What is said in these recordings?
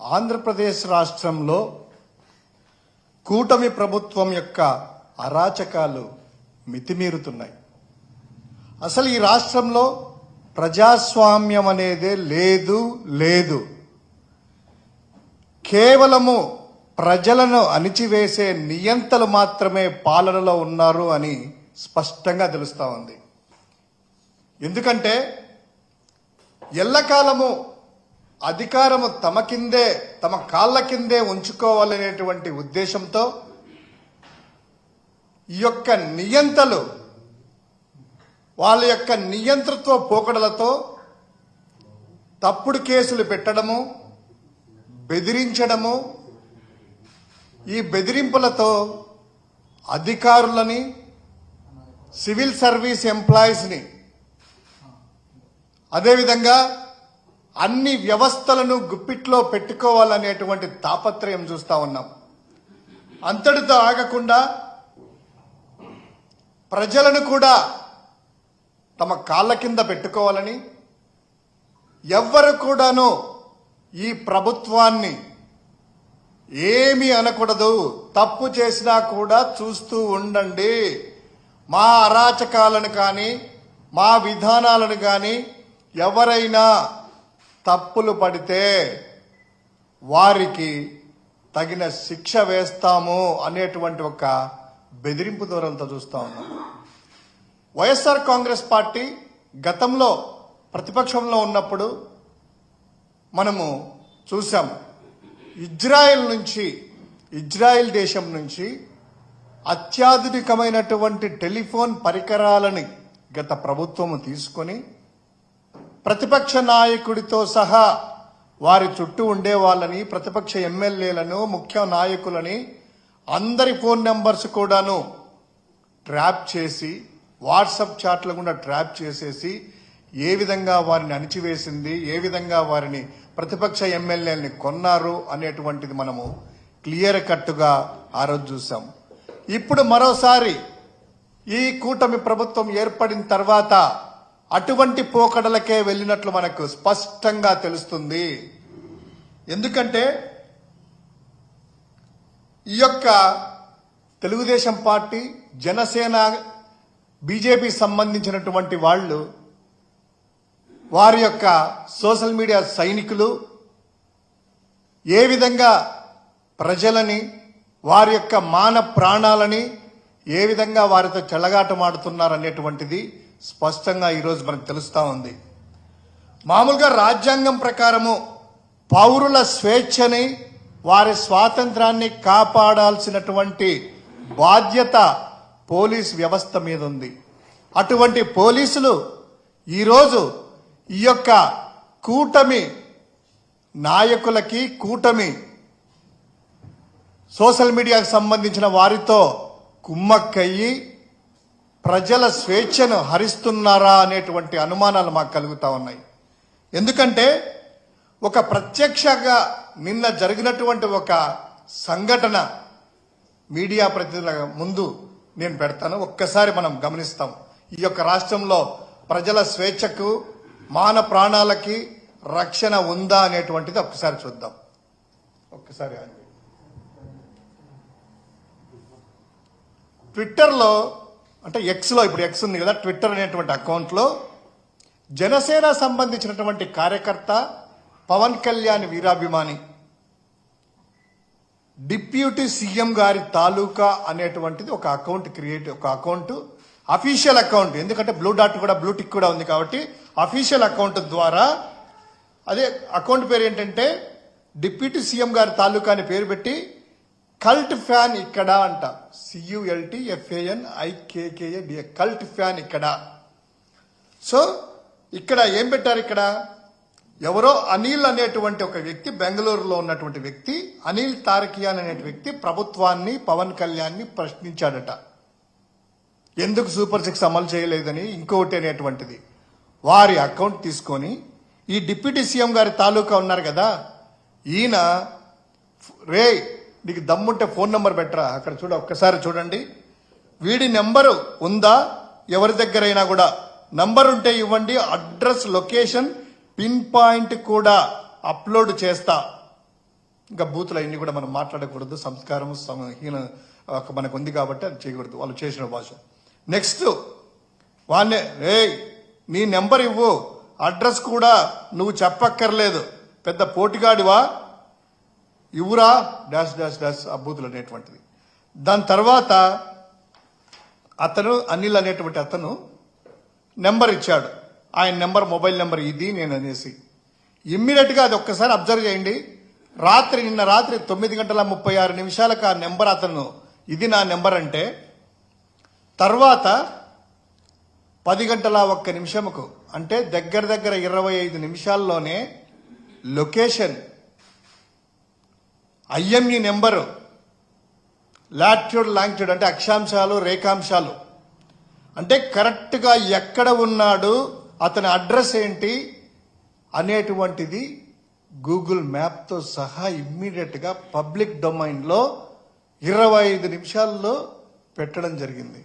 ఆంధ్రప్రదేశ్ రాష్ట్రంలో కూటమి ప్రభుత్వం యొక్క అరాచకాలు మితిమీరుతున్నాయి. అసలు ఈ రాష్ట్రంలో ప్రజాస్వామ్యం అనేదే లేదు లేదు. కేవలము ప్రజలను అణిచివేసే నియంతలు మాత్రమే పాలనలో ఉన్నారు అని స్పష్టంగా తెలుస్తూ ఉంది. ఎందుకంటే ఎల్లకాలము అధికారము తమ కిందే తమ కాళ్ళ కిందే ఉంచుకోవాలనేటువంటి ఉద్దేశంతో ఈ యొక్క నియంతలు వాళ్ళ యొక్క నియంతృత్వ పోకడలతో తప్పుడు కేసులు పెట్టడము బెదిరించడము ఈ బెదిరింపులతో అధికారులని సివిల్ సర్వీస్ ఎంప్లాయీస్ని అదేవిధంగా అన్ని వ్యవస్థలను గుప్పిట్లో పెట్టుకోవాలనేటువంటి తాపత్రయం చూస్తా ఉన్నాం. అంతటితో ఆగకుండా ప్రజలను కూడా తమ కాళ్ళ కింద పెట్టుకోవాలని ఎవ్వరు కూడాను ఈ ప్రభుత్వాన్ని ఏమీ అనకూడదు తప్పు చేసినా కూడా చూస్తూ ఉండండి. మా అరాచకాలను కానీ మా విధానాలను కానీ ఎవరైనా తప్పులు పడితే వారికి తగిన శిక్ష వేస్తాము అనేటువంటి ఒక బెదిరింపు దూరంతో చూస్తా ఉన్నాం. వైఎస్ఆర్ కాంగ్రెస్ పార్టీ గతంలో ప్రతిపక్షంలో ఉన్నప్పుడు మనము చూసాం. ఇజ్రాయెల్ నుంచి ఇజ్రాయెల్ దేశం నుంచి అత్యాధునికమైనటువంటి టెలిఫోన్ పరికరాలని గత ప్రభుత్వము తీసుకొని ప్రతిపక్ష నాయకుడితో సహా వారి చుట్టూ ఉండే వాళ్ళని ప్రతిపక్ష ఎమ్మెల్యేలను ముఖ్య నాయకులని అందరి ఫోన్ నెంబర్స్ కూడాను ట్రాప్ చేసి వాట్సప్ చాట్ల గుండా ట్రాప్ చేసేసి ఏ విధంగా వారిని అణిచివేసింది ఏ విధంగా వారిని ప్రతిపక్ష ఎమ్మెల్యేలని కొన్నారు అనేటువంటిది మనము క్లియర్ కట్టుగా ఆ రోజు చూసాం. ఇప్పుడు మరోసారి ఈ కూటమి ప్రభుత్వం ఏర్పడిన తర్వాత అటువంటి పోకడలకే వెళ్ళినట్లు మనకు స్పష్టంగా తెలుస్తుంది. ఎందుకంటే ఈ యొక్క తెలుగుదేశం పార్టీ జనసేన బీజేపీ సంబంధించినటువంటి వాళ్ళు వారి యొక్క సోషల్ మీడియా సైనికులు ఏ విధంగా ప్రజలని వారి యొక్క మాన ప్రాణాలని ఏ విధంగా వారితో చెలగాటమాడుతున్నారనేటువంటిది స్పష్టంగా ఈరోజు మనకు తెలుస్తూ ఉంది. మామూలుగా రాజ్యాంగం ప్రకారము పౌరుల స్వేచ్ఛని వారి స్వాతంత్రాన్ని కాపాడాల్సినటువంటి బాధ్యత పోలీస్ వ్యవస్థ మీద ఉంది. అటువంటి పోలీసులు ఈరోజు ఈ యొక్క కూటమి నాయకులకి కూటమి సోషల్ మీడియాకు సంబంధించిన వారితో కుమ్మక్కయ్యి ప్రజల స్వేచ్ఛను హరిస్తున్నారా అనేటువంటి అనుమానాలు మాకు కలుగుతా ఉన్నాయి. ఎందుకంటే ఒక ప్రత్యక్షంగా నిన్న జరిగినటువంటి ఒక సంఘటన మీడియా ప్రతినిధుల ముందు నేను పెడతాను. ఒక్కసారి మనం గమనిస్తాం. ఈ యొక్క రాష్ట్రంలో ప్రజల స్వేచ్ఛకు మాన ప్రాణాలకి రక్షణ ఉందా అనేటువంటిది ఒక్కసారి చూద్దాం. ఒక్కసారి ట్విట్టర్లో అంటే ఎక్స్లో ఇప్పుడు ఎక్స్ ఉంది కదా ట్విట్టర్ అనేటువంటి అకౌంట్లో జనసేన సంబంధించినటువంటి కార్యకర్త పవన్ కళ్యాణ్ వీరాభిమాని డిప్యూటీ సీఎం గారి తాలూకా అనేటువంటిది ఒక అకౌంట్ క్రియేట్ ఒక అకౌంట్ అఫీషియల్ అకౌంట్ ఎందుకంటే బ్లూ డాట్ కూడా బ్లూ టిక్ కూడా ఉంది కాబట్టి అఫీషియల్ అకౌంట్ ద్వారా అదే అకౌంట్ పేరు ఏంటంటే డిప్యూటీ సీఎం గారి తాలూకా అని పేరు పెట్టి కల్ట్ ఫ్యాన్ ఇక్కడ అంట. C U L T F A N I K K A D A cult fan ఇక్కడ. సో ఇక్కడ ఏం పెట్టారు ఇక్కడ? ఎవరో అనిల్ అనేటువంటి ఒక వ్యక్తి బెంగళూరులో ఉన్నటువంటి వ్యక్తి అనిల్ తారకియాన్ అనే వ్యక్తి ప్రభుత్వాన్ని పవన్ కళ్యాణ్ని ప్రశ్నించాడట. ఎందుకు సూపర్ సిక్స్ అమలు చేయలేదని ఇంకొకటి అనేటువంటిది. వారి అకౌంట్ తీసుకొని ఈ డిప్యూటీ సీఎం గారి తాలూకా ఉన్నారు కదా ఈయన రే నీకు దమ్ముంటే ఫోన్ నెంబర్ పెట్టరా? అక్కడ చూడ ఒక్కసారి చూడండి. వీడి నెంబరు ఉందా? ఎవరి దగ్గరైనా కూడా. నంబర్ ఉంటే ఇవ్వండి అడ్రస్ లొకేషన్ పిన్ పాయింట్ కూడా అప్లోడ్ చేస్తా. ఇంకా బూతులు అవన్నీ కూడా మనం మాట్లాడకూడదు. సంస్కారం హీన ఒక మనకు ఉంది కాబట్టి అది చేయకూడదు. వాళ్ళు చేసిన భాష. నెక్స్ట్ వాళ్ళే రే నీ నెంబర్ ఇవ్వు. అడ్రస్ కూడా నువ్వు చెప్పక్కర్లేదు. పెద్ద పోటీగాడివా? ఇవ్వురా డాష్ డాష్ డాష్ అబ్బూతులు అనేటువంటిది దాని తర్వాత అతను అనిల్ అనేటువంటి అతను నెంబర్ ఇచ్చాడు. ఆయన నెంబర్ మొబైల్ నెంబర్ ఇది నేను అనేసి. ఇమ్మీడియట్గా అది ఒక్కసారి అబ్జర్వ్ చేయండి. రాత్రి నిన్న రాత్రి తొమ్మిది గంటల ముప్పై ఆరు నిమిషాలకు ఆ నెంబర్ అతను ఇది నా నెంబర్ అంటే తర్వాత పది గంటల ఒక్క నిమిషముకు అంటే దగ్గర దగ్గర ఇరవై ఐదు నిమిషాల్లోనే location IME number. Latitude longitude అంటే అక్షాంశాలు రేఖాంశాలు. అంటే కరెక్ట్గా ఎక్కడ ఉన్నాడు అతని అడ్రస్ ఏంటి అనేటువంటిది గూగుల్ మ్యాప్తో సహా ఇమ్మీడియట్గా పబ్లిక్ డొమైన్లో ఇరవై ఐదు నిమిషాల్లో పెట్టడం జరిగింది.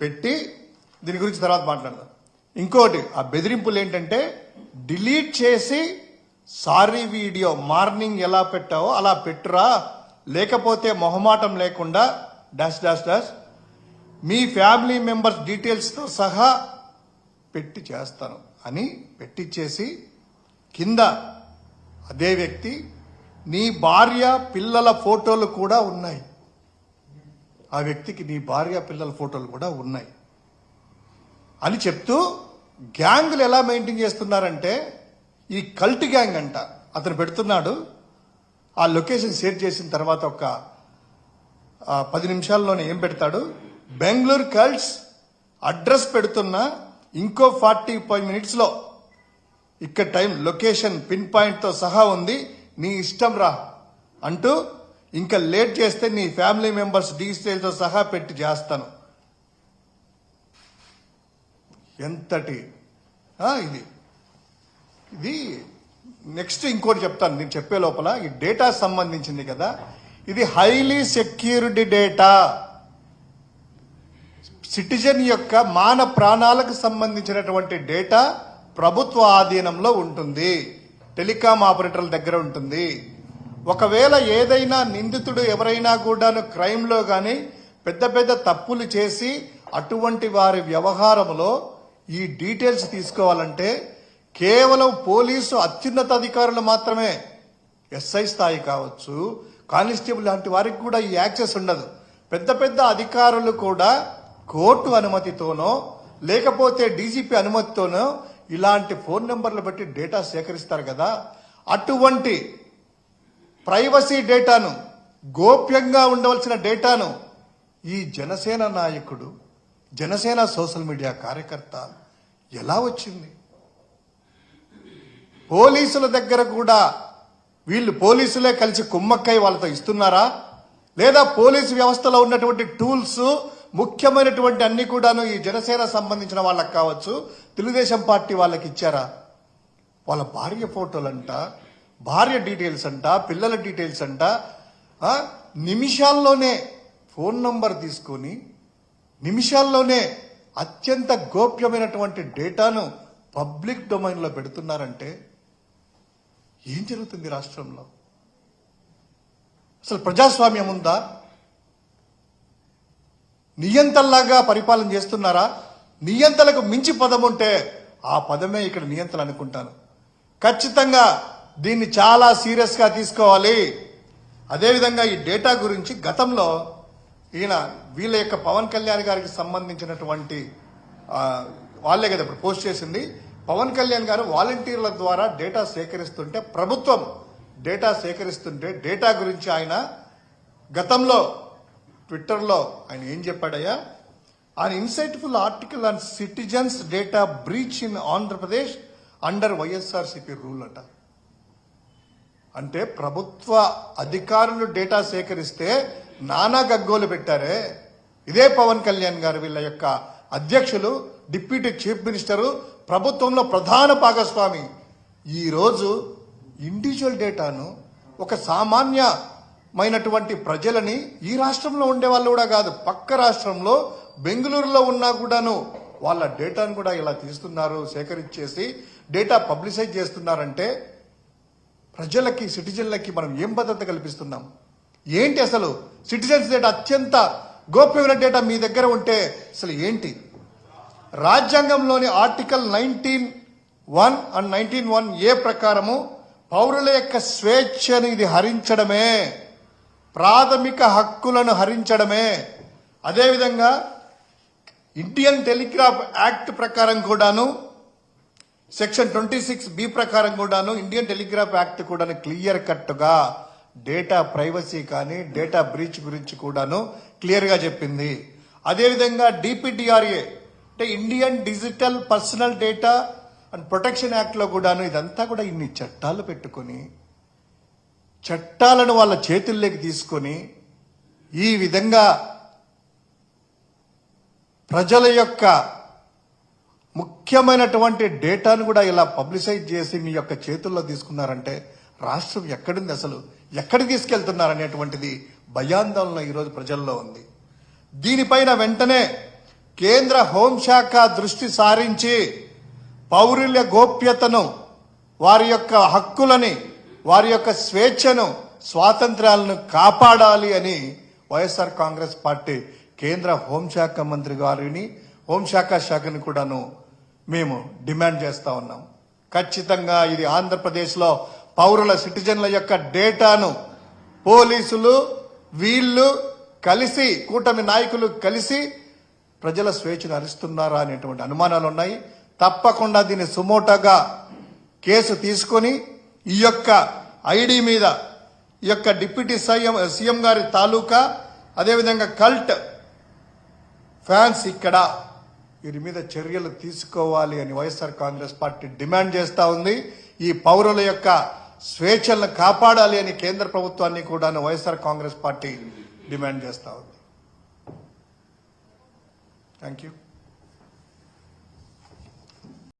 పెట్టి దీని గురించి తర్వాత మాట్లాడదాం. ఇంకోటి ఆ బెదిరింపులు ఏంటంటే డిలీట్ చేసి సారీ వీడియో మార్నింగ్ ఎలా పెట్టావో అలా పెట్టురా. లేకపోతే మొహమాటం లేకుండా డాష్ డాష్ డాష్. మీ ఫ్యామిలీ మెంబర్స్ డీటెయిల్స్తో సహా పెట్టి చేస్తాను అని పెట్టిచ్చేసి కింద అదే వ్యక్తి నీ భార్య పిల్లల ఫోటోలు కూడా ఉన్నాయి. ఆ వ్యక్తికి నీ భార్య పిల్లల ఫోటోలు కూడా ఉన్నాయి. అని చెప్తూ గ్యాంగులు ఎలా మెయింటైన్ చేస్తున్నారంటే ఈ కల్ట్ గ్యాంగ్ అంట అతను పెడుతున్నాడు. ఆ లొకేషన్ షేర్ చేసిన తర్వాత ఒక పది నిమిషాల్లోనే ఏం పెడతాడు? బెంగళూరు కల్ట్స్ అడ్రస్ పెడుతున్నా ఇంకో ఫార్టీ ఫైవ్ మినిట్స్లో. ఇక్కడ టైం లొకేషన్ పిన్ పాయింట్తో సహా ఉంది. నీ ఇష్టం రా అంటూ ఇంకా లేట్ చేస్తే నీ ఫ్యామిలీ మెంబర్స్ డీటెయిల్తో సహా పెట్టి చేస్తాను. ఎంతటి ఇది. ఇది నెక్స్ట్ ఇంకోటి చెప్తాను. నేను చెప్పే లోపల ఈ డేటా సంబంధించింది కదా. ఇది హైలీ సెక్యూర్డ్ డేటా సిటిజన్ యొక్క మాన ప్రాణాలకు సంబంధించినటువంటి డేటా ప్రభుత్వ ఆధీనంలో ఉంటుంది. టెలికాం ఆపరేటర్ల దగ్గర ఉంటుంది. ఒకవేళ ఏదైనా నిందితుడు ఎవరైనా కూడాను క్రైమ్లో కానీ పెద్ద పెద్ద తప్పులు చేసి అటువంటి వారి వ్యవహారంలో ఈ డీటెయిల్స్ తీసుకోవాలంటే కేవలం పోలీసు అత్యున్నత అధికారులు మాత్రమే ఎస్ఐ స్థాయి కావచ్చు కానిస్టేబుల్ లాంటి వారికి కూడా ఈ యాక్సెస్ ఉండదు. పెద్ద పెద్ద అధికారులు కూడా కోర్టు అనుమతితోనో లేకపోతే డీజీపీ అనుమతితోనో ఇలాంటి ఫోన్ నెంబర్లు బట్టి డేటా సేకరిస్తారు కదా. అటువంటి ప్రైవసీ డేటాను గోప్యంగా ఉండవలసిన డేటాను ఈ జనసేన నాయకుడు జనసేన సోషల్ మీడియా కార్యకర్త ఎలా వచ్చింది? పోలీసుల దగ్గర కూడా వీళ్ళు పోలీసులే కలిసి కుమ్మక్కై వాళ్ళతో ఇస్తున్నారా? లేదా పోలీసు వ్యవస్థలో ఉన్నటువంటి టూల్స్ ముఖ్యమైనటువంటి అన్ని కూడాను ఈ జనసేన సంబంధించిన వాళ్ళకి కావచ్చు తెలుగుదేశం పార్టీ వాళ్ళకి ఇచ్చారా? వాళ్ళ భార్య ఫోటోలంట భార్య డీటెయిల్స్ అంట పిల్లల డీటెయిల్స్ అంట నిమిషాల్లోనే ఫోన్ నంబర్ తీసుకొని నిమిషాల్లోనే అత్యంత గోప్యమైనటువంటి డేటాను పబ్లిక్ డొమైన్లో పెడుతున్నారంటే ఏం జరుగుతుంది రాష్ట్రంలో? అసలు ప్రజాస్వామ్యం ఉందా? నియంతల్లాగా పరిపాలన చేస్తున్నారా? నియంతలకు మించి పదం ఉంటే ఆ పదమే ఇక్కడ నియంతలు అనుకుంటాను. ఖచ్చితంగా దీన్ని చాలా సీరియస్గా తీసుకోవాలి. అదేవిధంగా ఈ డేటా గురించి గతంలో ఈయన వీళ్ళ యొక్క పవన్ కళ్యాణ్ గారికి సంబంధించినటువంటి వాళ్ళే కదా ఇప్పుడు పోస్ట్ చేసింది. పవన్ కళ్యాణ్ గారు వాలంటీర్ల ద్వారా డేటా సేకరిస్తుంటే ప్రభుత్వం డేటా సేకరిస్తుంటే డేటా గురించి ఆయన గతంలో ట్విట్టర్లో ఆయన ఏం చెప్పాడయ్యా? ఆయన insightful article on citizens data breach in Andhra Pradesh under YSRCP rule అట. అంటే ప్రభుత్వ అధికారులు డేటా సేకరిస్తే నానా గగ్గోలు పెట్టారే. ఇదే పవన్ కళ్యాణ్ గారు వీళ్ళ యొక్క అధ్యక్షులు డిప్యూటీ చీఫ్ మినిస్టరు ప్రభుత్వంలో ప్రధాన భాగస్వామి ఈరోజు ఇండివిజువల్ డేటాను ఒక సామాన్యమైనటువంటి ప్రజలని ఈ రాష్ట్రంలో ఉండే వాళ్ళు కూడా కాదు పక్క రాష్ట్రంలో బెంగళూరులో ఉన్నా కూడాను వాళ్ళ డేటాను కూడా ఇలా తీస్తున్నారు సేకరించేసి డేటా పబ్లిసైజ్ చేస్తున్నారంటే ప్రజలకి సిటిజన్లకి మనం ఏం భద్రత కల్పిస్తున్నాం? ఏంటి అసలు? సిటిజన్స్ డేటా అత్యంత గోప్యమైన డేటా మీ దగ్గర ఉంటే అసలు ఏంటి? రాజ్యాంగంలోని article nineteen one and nineteen one A ప్రకారము పౌరుల యొక్క స్వేచ్ఛను ఇది హరించడమే ప్రాథమిక హక్కులను హరించడమే. అదేవిధంగా ఇండియన్ టెలిగ్రాఫ్ యాక్ట్ ప్రకారం కూడాను సెక్షన్ ట్వంటీ సిక్స్ బి ప్రకారం కూడాను ఇండియన్ టెలిగ్రాఫ్ యాక్ట్ కూడాను క్లియర్ కట్గా డేటా ప్రైవసీ కానీ డేటా బ్రీచ్ గురించి కూడాను క్లియర్గా చెప్పింది. అదేవిధంగా D P D R A అంటే Indian digital personal data and protection యాక్ట్లో కూడాను ఇదంతా కూడా ఇన్ని చట్టాలు పెట్టుకొని చట్టాలను వాళ్ళ చేతుల్లోకి తీసుకొని ఈ విధంగా ప్రజల యొక్క ముఖ్యమైనటువంటి డేటాను కూడా ఇలా పబ్లిసైజ్ చేసి మీ యొక్క చేతుల్లో తీసుకున్నారంటే రాష్ట్రం ఎక్కడుంది అసలు? ఎక్కడికి తీసుకెళ్తున్నారనేటువంటిది భయాందోళన ఈరోజు ప్రజల్లో ఉంది. దీనిపైన వెంటనే కేంద్ర హోంశాఖ దృష్టి సారించి పౌరుల గోప్యతను వారి యొక్క హక్కులని వారి యొక్క స్వేచ్ఛను స్వాతంత్రాలను కాపాడాలి అని వైఎస్ఆర్ కాంగ్రెస్ పార్టీ కేంద్ర హోంశాఖ మంత్రి గారిని హోంశాఖ శాఖని కూడాను మేము డిమాండ్ చేస్తా ఉన్నాం. ఖచ్చితంగా ఇది ఆంధ్రప్రదేశ్లో పౌరుల సిటిజన్ల యొక్క డేటాను పోలీసులు వీళ్ళు కలిసి కూటమి నాయకులు కలిసి ప్రజల స్వేచ్ఛను హరిస్తున్నారా అనేటువంటి అనుమానాలు ఉన్నాయి తప్పకుండా దీన్ని సుమోటోగా కేసు తీసుకొని ఈ యొక్క ఐడి మీద ఈ యొక్క డిప్యూటీ సీఎం సీఎం గారి తాలూకా అదేవిధంగా కల్ట్ ఫ్యాన్స్ ఇక్కడ వీరి మీద చర్యలు తీసుకోవాలి అని వైఎస్ఆర్ కాంగ్రెస్ పార్టీ డిమాండ్ చేస్తూ ఉంది. ఈ పౌరుల యొక్క స్వేచ్ఛలను కాపాడాలి అని కేంద్ర ప్రభుత్వాన్ని కూడా వైఎస్ఆర్ కాంగ్రెస్ పార్టీ డిమాండ్ చేస్తూ ఉంది. Thank you.